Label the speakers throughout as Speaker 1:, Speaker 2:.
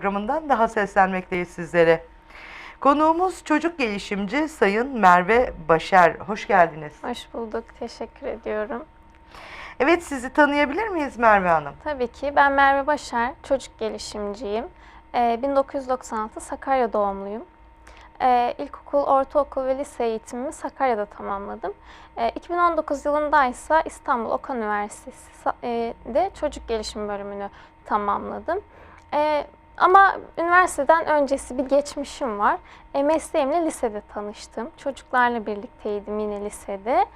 Speaker 1: programından daha seslenmekteyiz sizlere. Konuğumuz çocuk gelişimci Sayın Merve Başer. Hoş geldiniz.
Speaker 2: Hoş bulduk. Teşekkür ediyorum.
Speaker 1: Evet sizi tanıyabilir miyiz Merve Hanım?
Speaker 2: Tabii ki ben Merve Başar, çocuk gelişimciyim. Ee, 1996 Sakarya doğumluyum. Ee, ilkokul, ortaokul ve lise eğitimimi Sakarya'da tamamladım. Ee, 2019 yılında ise İstanbul Okan Üniversitesi'de çocuk gelişim bölümünü tamamladım. Ee, ama üniversiteden öncesi bir geçmişim var. E, mesleğimle lisede tanıştım. Çocuklarla birlikteydim yine lisede.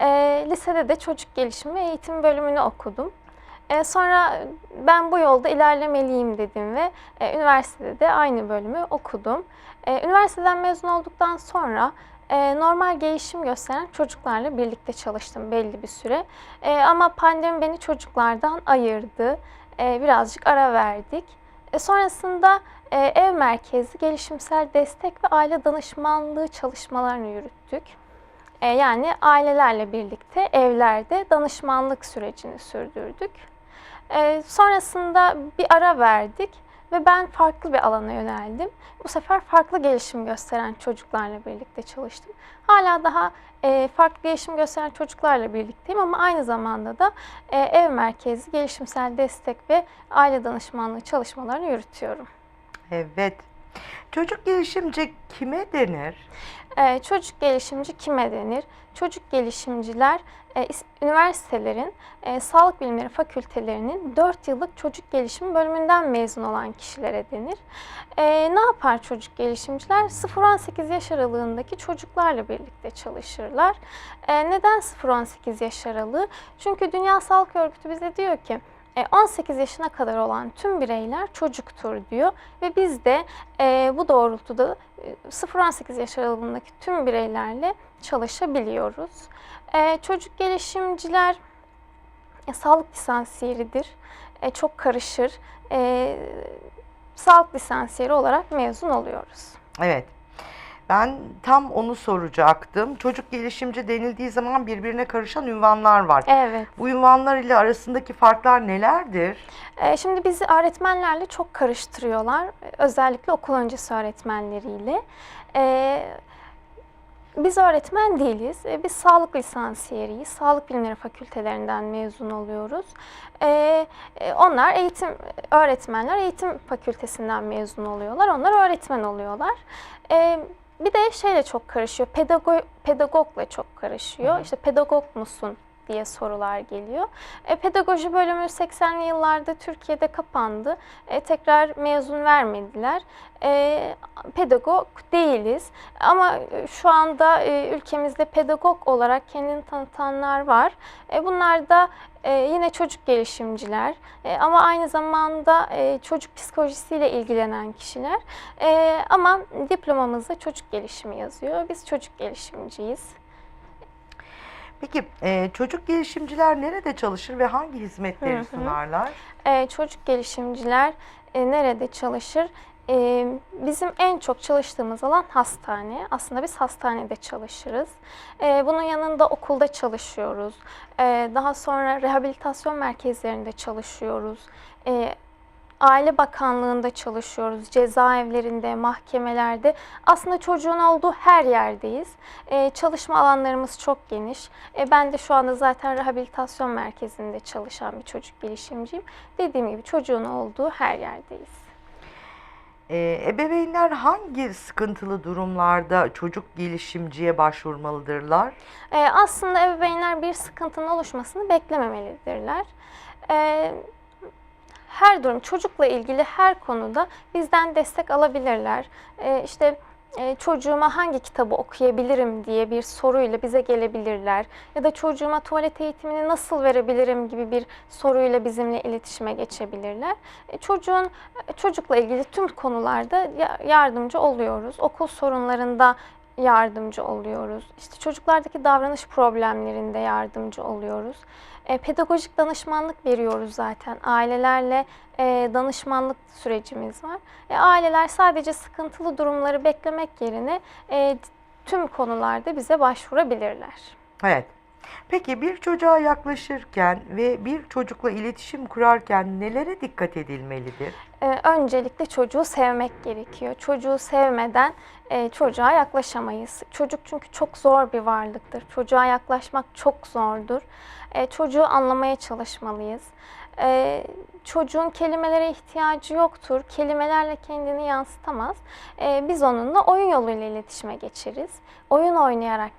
Speaker 2: E, lisede de çocuk gelişimi ve eğitim bölümünü okudum. E, sonra ben bu yolda ilerlemeliyim dedim ve e, üniversitede de aynı bölümü okudum. E, üniversiteden mezun olduktan sonra e, normal gelişim gösteren çocuklarla birlikte çalıştım belli bir süre. E, ama pandemi beni çocuklardan ayırdı. E, birazcık ara verdik. E, sonrasında e, ev merkezi gelişimsel destek ve aile danışmanlığı çalışmalarını yürüttük. E, yani ailelerle birlikte evlerde danışmanlık sürecini sürdürdük. E, sonrasında bir ara verdik ve ben farklı bir alana yöneldim. Bu sefer farklı gelişim gösteren çocuklarla birlikte çalıştım. Hala daha e, farklı gelişim gösteren çocuklarla birlikteyim ama aynı zamanda da e, ev merkezi gelişimsel destek ve aile danışmanlığı çalışmalarını yürütüyorum.
Speaker 1: Evet. Çocuk gelişimci kime denir?
Speaker 2: Ee, çocuk gelişimci kime denir? Çocuk gelişimciler e, üniversitelerin e, sağlık bilimleri fakültelerinin 4 yıllık çocuk gelişimi bölümünden mezun olan kişilere denir. E, ne yapar çocuk gelişimciler? 0-18 yaş aralığındaki çocuklarla birlikte çalışırlar. E, neden 0-18 yaş aralığı? Çünkü Dünya Sağlık Örgütü bize diyor ki 18 yaşına kadar olan tüm bireyler çocuktur diyor ve biz de e, bu doğrultuda e, 0-18 yaş aralığındaki tüm bireylerle çalışabiliyoruz. E, çocuk gelişimciler e, sağlık lisansiyeridir. E, çok karışır. E, sağlık lisansiyeri olarak mezun oluyoruz.
Speaker 1: Evet. Ben tam onu soracaktım. Çocuk gelişimci denildiği zaman birbirine karışan ünvanlar var.
Speaker 2: Evet.
Speaker 1: Bu ünvanlar ile arasındaki farklar nelerdir?
Speaker 2: E, şimdi bizi öğretmenlerle çok karıştırıyorlar. Özellikle okul öncesi öğretmenleriyle. E, biz öğretmen değiliz. E, Biz sağlık lisansiyeriyiz. Sağlık bilimleri fakültelerinden mezun oluyoruz. E, e, Onlar eğitim öğretmenler eğitim fakültesinden mezun oluyorlar. Onlar öğretmen oluyorlar. E, Bir de şeyle çok karışıyor. Pedago pedagogla çok karışıyor.
Speaker 1: Hı hı.
Speaker 2: İşte pedagog musun diye sorular geliyor. E, pedagoji bölümü 80'li yıllarda Türkiye'de kapandı. E, tekrar mezun vermediler. E, pedagog değiliz. Ama e, şu anda e, ülkemizde pedagog olarak kendini tanıtanlar var. E, bunlar da e, yine çocuk gelişimciler E, ama aynı zamanda e, çocuk psikolojisiyle ilgilenen kişiler. E, ama diplomamızda çocuk gelişimi yazıyor. Biz çocuk gelişimciyiz.
Speaker 1: Peki e, çocuk gelişimciler nerede çalışır ve hangi hizmetleri
Speaker 2: Hı hı.
Speaker 1: sunarlar?
Speaker 2: Ee, çocuk gelişimciler e, nerede çalışır? Ee, bizim en çok çalıştığımız alan hastane. Aslında biz hastanede çalışırız. Ee, bunun yanında okulda çalışıyoruz. Ee, daha sonra rehabilitasyon merkezlerinde çalışıyoruz. Ee, Aile Bakanlığı'nda çalışıyoruz, cezaevlerinde, mahkemelerde. Aslında çocuğun olduğu her yerdeyiz. Ee, çalışma alanlarımız çok geniş. Ee, ben de şu anda zaten rehabilitasyon merkezinde çalışan bir çocuk gelişimciyim. Dediğim gibi çocuğun olduğu her yerdeyiz.
Speaker 1: E, ebeveynler hangi sıkıntılı durumlarda çocuk gelişimciye başvurmalıdırlar?
Speaker 2: Ee, aslında ebeveynler bir sıkıntının oluşmasını beklememelidirler. Ee, her durum, çocukla ilgili her konuda bizden destek alabilirler. Ee, işte e, çocuğuma hangi kitabı okuyabilirim diye bir soruyla bize gelebilirler. Ya da çocuğuma tuvalet eğitimini nasıl verebilirim gibi bir soruyla bizimle iletişime geçebilirler. E, çocuğun çocukla ilgili tüm konularda ya- yardımcı oluyoruz. Okul sorunlarında yardımcı oluyoruz. İşte çocuklardaki davranış problemlerinde yardımcı oluyoruz. E, pedagojik danışmanlık veriyoruz zaten. Ailelerle e, danışmanlık sürecimiz var. E, aileler sadece sıkıntılı durumları beklemek yerine e, tüm konularda bize başvurabilirler.
Speaker 1: Evet. Peki bir çocuğa yaklaşırken ve bir çocukla iletişim kurarken nelere dikkat edilmelidir?
Speaker 2: Ee, öncelikle çocuğu sevmek gerekiyor. Çocuğu sevmeden e, çocuğa yaklaşamayız. Çocuk çünkü çok zor bir varlıktır. Çocuğa yaklaşmak çok zordur. E, çocuğu anlamaya çalışmalıyız. E, çocuğun kelimelere ihtiyacı yoktur. Kelimelerle kendini yansıtamaz. E, biz onunla oyun yoluyla iletişime geçeriz. Oyun oynayarak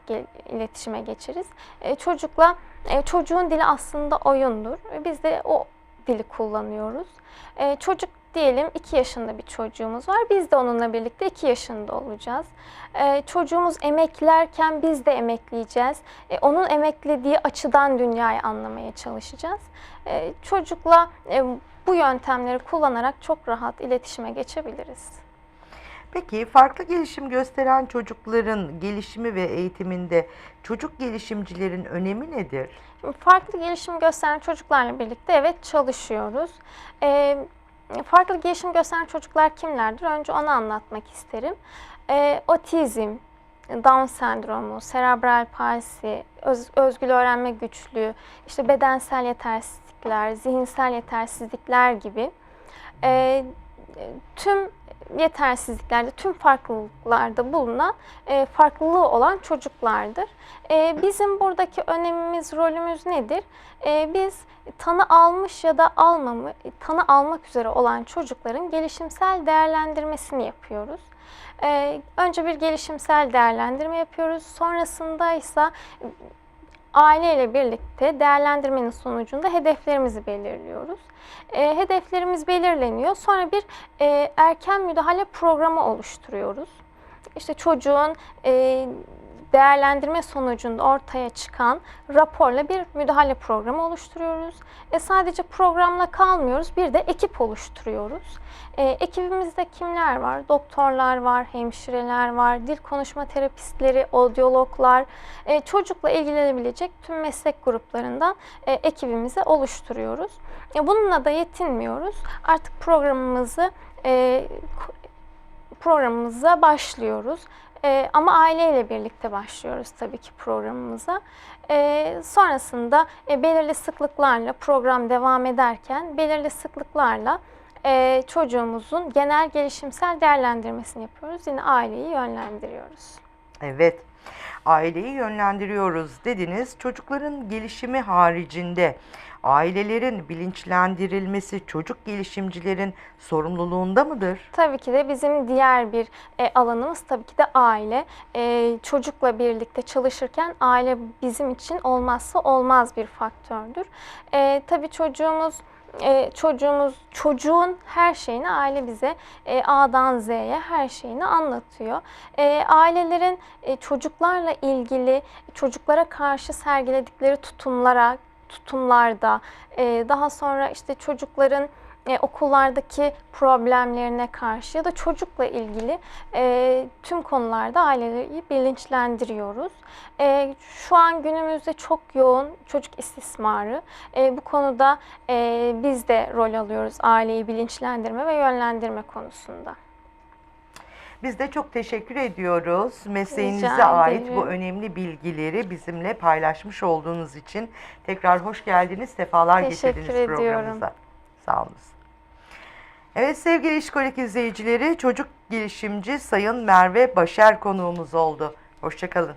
Speaker 2: iletişime geçeriz. E, çocukla e, çocuğun dili aslında oyundur. Biz de o dili kullanıyoruz. E, çocuk diyelim 2 yaşında bir çocuğumuz var. Biz de onunla birlikte 2 yaşında olacağız. E, çocuğumuz emeklerken biz de emekleyeceğiz. E, onun emeklediği açıdan dünyayı anlamaya çalışacağız. E, çocukla e, bu yöntemleri kullanarak çok rahat iletişime geçebiliriz.
Speaker 1: Peki farklı gelişim gösteren çocukların gelişimi ve eğitiminde çocuk gelişimcilerin önemi nedir?
Speaker 2: Şimdi farklı gelişim gösteren çocuklarla birlikte evet çalışıyoruz. Ee, farklı gelişim gösteren çocuklar kimlerdir? Önce onu anlatmak isterim. Ee, otizm, Down sendromu, serebral palsi, öz- özgül öğrenme güçlüğü, işte bedensel yetersizlikler, zihinsel yetersizlikler gibi e, tüm yetersizliklerde, tüm farklılıklarda bulunan e, farklılığı olan çocuklardır. E, bizim buradaki önemimiz, rolümüz nedir? E, biz tanı almış ya da almamı, tanı almak üzere olan çocukların gelişimsel değerlendirmesini yapıyoruz. E, önce bir gelişimsel değerlendirme yapıyoruz. Sonrasında ise aileyle birlikte değerlendirmenin sonucunda hedeflerimizi belirliyoruz. E, hedeflerimiz belirleniyor. Sonra bir e, erken müdahale programı oluşturuyoruz. İşte çocuğun e, değerlendirme sonucunda ortaya çıkan raporla bir müdahale programı oluşturuyoruz. E, sadece programla kalmıyoruz, bir de ekip oluşturuyoruz. E, ekibimizde kimler var? Doktorlar var, hemşireler var, dil konuşma terapistleri, odyologlar, e, çocukla ilgilenebilecek tüm meslek gruplarından e, ekibimizi oluşturuyoruz. E, bununla da yetinmiyoruz. Artık programımızı e, programımıza başlıyoruz. Ee, ama aileyle birlikte başlıyoruz tabii ki programımıza. Ee, sonrasında e, belirli sıklıklarla program devam ederken belirli sıklıklarla e, çocuğumuzun genel gelişimsel değerlendirmesini yapıyoruz. Yine aileyi yönlendiriyoruz.
Speaker 1: Evet, aileyi yönlendiriyoruz dediniz. Çocukların gelişimi haricinde ailelerin bilinçlendirilmesi çocuk gelişimcilerin sorumluluğunda mıdır?
Speaker 2: Tabii ki de bizim diğer bir e, alanımız tabii ki de aile. E, çocukla birlikte çalışırken aile bizim için olmazsa olmaz bir faktördür. E, tabii çocuğumuz e, çocuğumuz çocuğun her şeyini aile bize e, A'dan Z'ye her şeyini anlatıyor. E, ailelerin e, çocuklarla ilgili çocuklara karşı sergiledikleri tutumlara tutumlarda e, daha sonra işte çocukların e, okullardaki problemlerine karşı ya da çocukla ilgili e, tüm konularda aileleri bilinçlendiriyoruz. E, şu an günümüzde çok yoğun çocuk istismarı. E, bu konuda e, biz de rol alıyoruz aileyi bilinçlendirme ve yönlendirme konusunda.
Speaker 1: Biz de çok teşekkür ediyoruz. Mesleğinize ait bu önemli bilgileri bizimle paylaşmış olduğunuz için tekrar hoş geldiniz. Sefalar
Speaker 2: Teşekkür
Speaker 1: getirdiniz
Speaker 2: ediyorum.
Speaker 1: programımıza. Sağ olun. Evet sevgili İşkolik izleyicileri çocuk gelişimci Sayın Merve Başer konuğumuz oldu. Hoşçakalın.